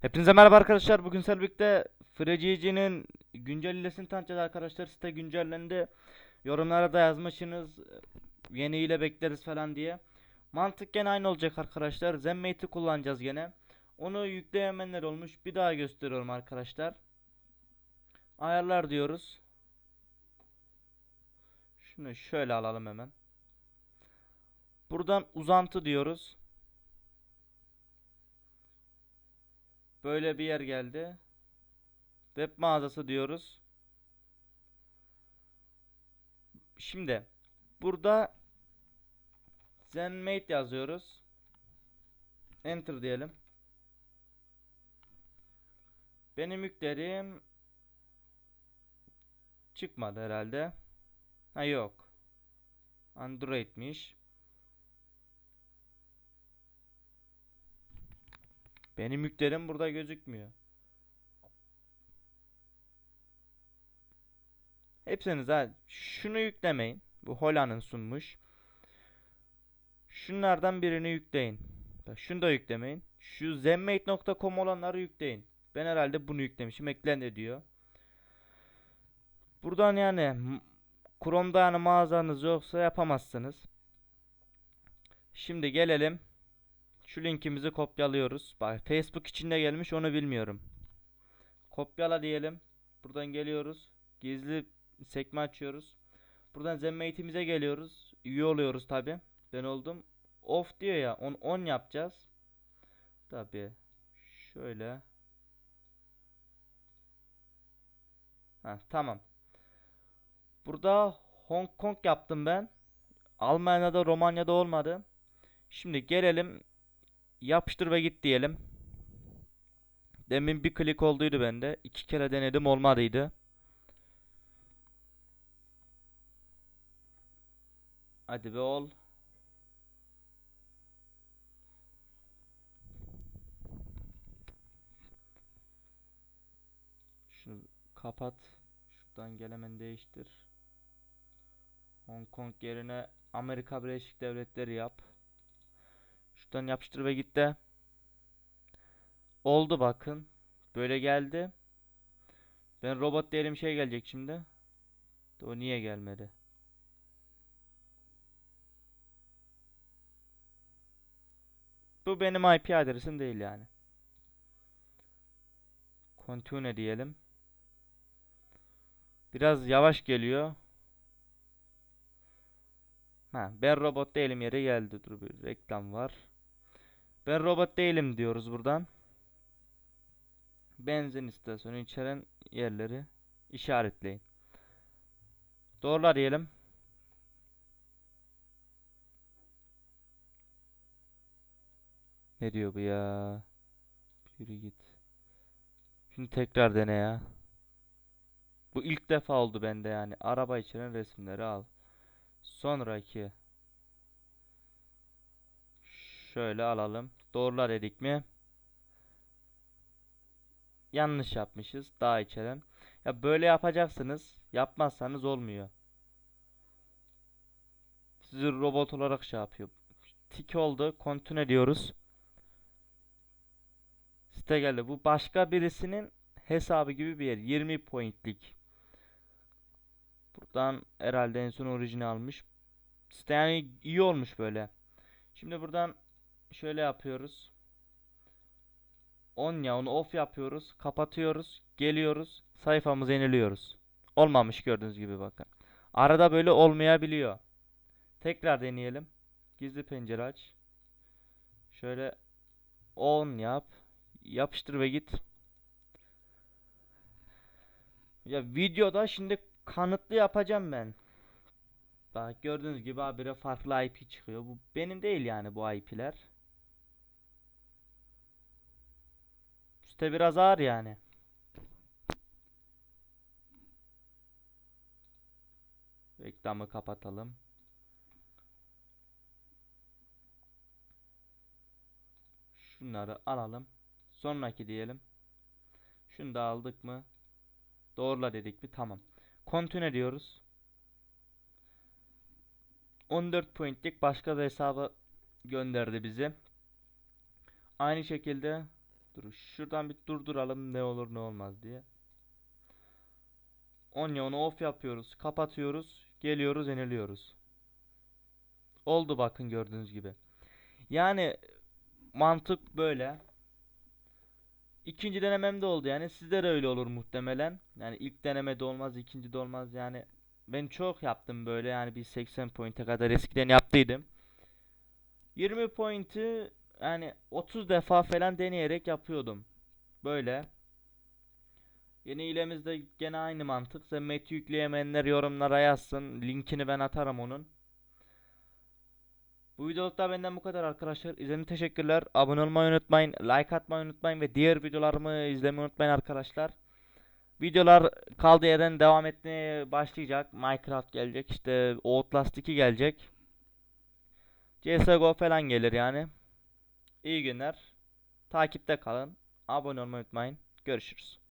Hepinize merhaba arkadaşlar. Bugün sizlerle birlikte FreeGG'nin güncellesini tanıtacağız arkadaşlar. Site güncellendi. Yorumlara da yazmışsınız. Yeni ile bekleriz falan diye. Mantık gene aynı olacak arkadaşlar. Zenmate'i kullanacağız gene. Onu yükleyemeyenler olmuş. Bir daha gösteriyorum arkadaşlar. Ayarlar diyoruz. Şunu şöyle alalım hemen. Buradan uzantı diyoruz. Böyle bir yer geldi. Web mağazası diyoruz. Şimdi burada Zenmate yazıyoruz. Enter diyelim. Benim yüklerim çıkmadı herhalde. Ha yok. Android'miş. Benim yüklerim burada gözükmüyor. Hepsiniz ha şunu yüklemeyin. Bu Holland'ın sunmuş. Şunlardan birini yükleyin. Şunu da yüklemeyin. Şu zenmate.com olanları yükleyin. Ben herhalde bunu yüklemişim. Eklendi diyor. Buradan yani Chrome'da yani mağazanız yoksa yapamazsınız. Şimdi gelelim. Şu linkimizi kopyalıyoruz. Bak Facebook içinde gelmiş onu bilmiyorum. Kopyala diyelim. Buradan geliyoruz. Gizli sekme açıyoruz. Buradan Zenmate'imize geliyoruz. Üye oluyoruz tabi. Ben oldum. Off diyor ya. On, on yapacağız. Tabi. Şöyle. Ha tamam. Burada Hong Kong yaptım ben. Almanya'da Romanya'da olmadı. Şimdi gelelim Yapıştır ve git diyelim. Demin bir klik olduydu bende. İki kere denedim olmadıydı. Hadi be ol. Şunu kapat. Şuradan gel hemen değiştir. Hong Kong yerine Amerika Birleşik Devletleri yap. Şuradan yapıştır ve git de. Oldu bakın. Böyle geldi. Ben robot diyelim şey gelecek şimdi. O niye gelmedi? Bu benim IP adresim değil yani. Continue diyelim. Biraz yavaş geliyor. Ha, ben robot değilim yere geldi. Dur bir reklam var. Ben robot değilim diyoruz buradan. Benzin istasyonu içeren yerleri işaretleyin. Doğrular diyelim. Ne diyor bu ya? Yürü git. Şimdi tekrar dene ya. Bu ilk defa oldu bende yani. Araba içeren resimleri al. Sonraki. Şöyle alalım. Doğrular dedik mi? Yanlış yapmışız. Daha içelim. Ya böyle yapacaksınız. Yapmazsanız olmuyor. Sizi robot olarak şey yapıyor. Tik oldu. Continue diyoruz. Site geldi. Bu başka birisinin hesabı gibi bir yer. 20 pointlik. Buradan herhalde en son orijini almış. Site yani iyi olmuş böyle. Şimdi buradan şöyle yapıyoruz. On ya onu off yapıyoruz. Kapatıyoruz. Geliyoruz. Sayfamızı yeniliyoruz. Olmamış gördüğünüz gibi bakın. Arada böyle olmayabiliyor. Tekrar deneyelim. Gizli pencere aç. Şöyle on yap. Yapıştır ve git. Ya videoda şimdi kanıtlı yapacağım ben. Bak gördüğünüz gibi habire farklı IP çıkıyor. Bu benim değil yani bu IP'ler. Site biraz ağır yani. Reklamı kapatalım. Şunları alalım. Sonraki diyelim. Şunu da aldık mı? Doğrula dedik mi? Tamam. Continue diyoruz. 14 pointlik başka bir hesaba gönderdi bizi. Aynı şekilde Dur şuradan bir durduralım ne olur ne olmaz diye. Onion'u off yapıyoruz. Kapatıyoruz. Geliyoruz yeniliyoruz. Oldu bakın gördüğünüz gibi. Yani mantık böyle. İkinci denememde oldu yani sizde de öyle olur muhtemelen. Yani ilk denemede olmaz, ikinci de olmaz yani. Ben çok yaptım böyle yani bir 80 point'e kadar eskiden yaptıydım. 20 point'i yani 30 defa falan deneyerek yapıyordum. Böyle. Yeni hilemizde gene aynı mantık. Zemmet'i yükleyemeyenler yorumlara yazsın. Linkini ben atarım onun. Bu videolukta benden bu kadar arkadaşlar. İzlediğiniz teşekkürler. Abone olmayı unutmayın. Like atmayı unutmayın. Ve diğer videolarımı izlemeyi unutmayın arkadaşlar. Videolar kaldığı yerden devam etmeye başlayacak. Minecraft gelecek. işte Outlast 2 gelecek. CSGO falan gelir yani. İyi günler. Takipte kalın. Abone olmayı unutmayın. Görüşürüz.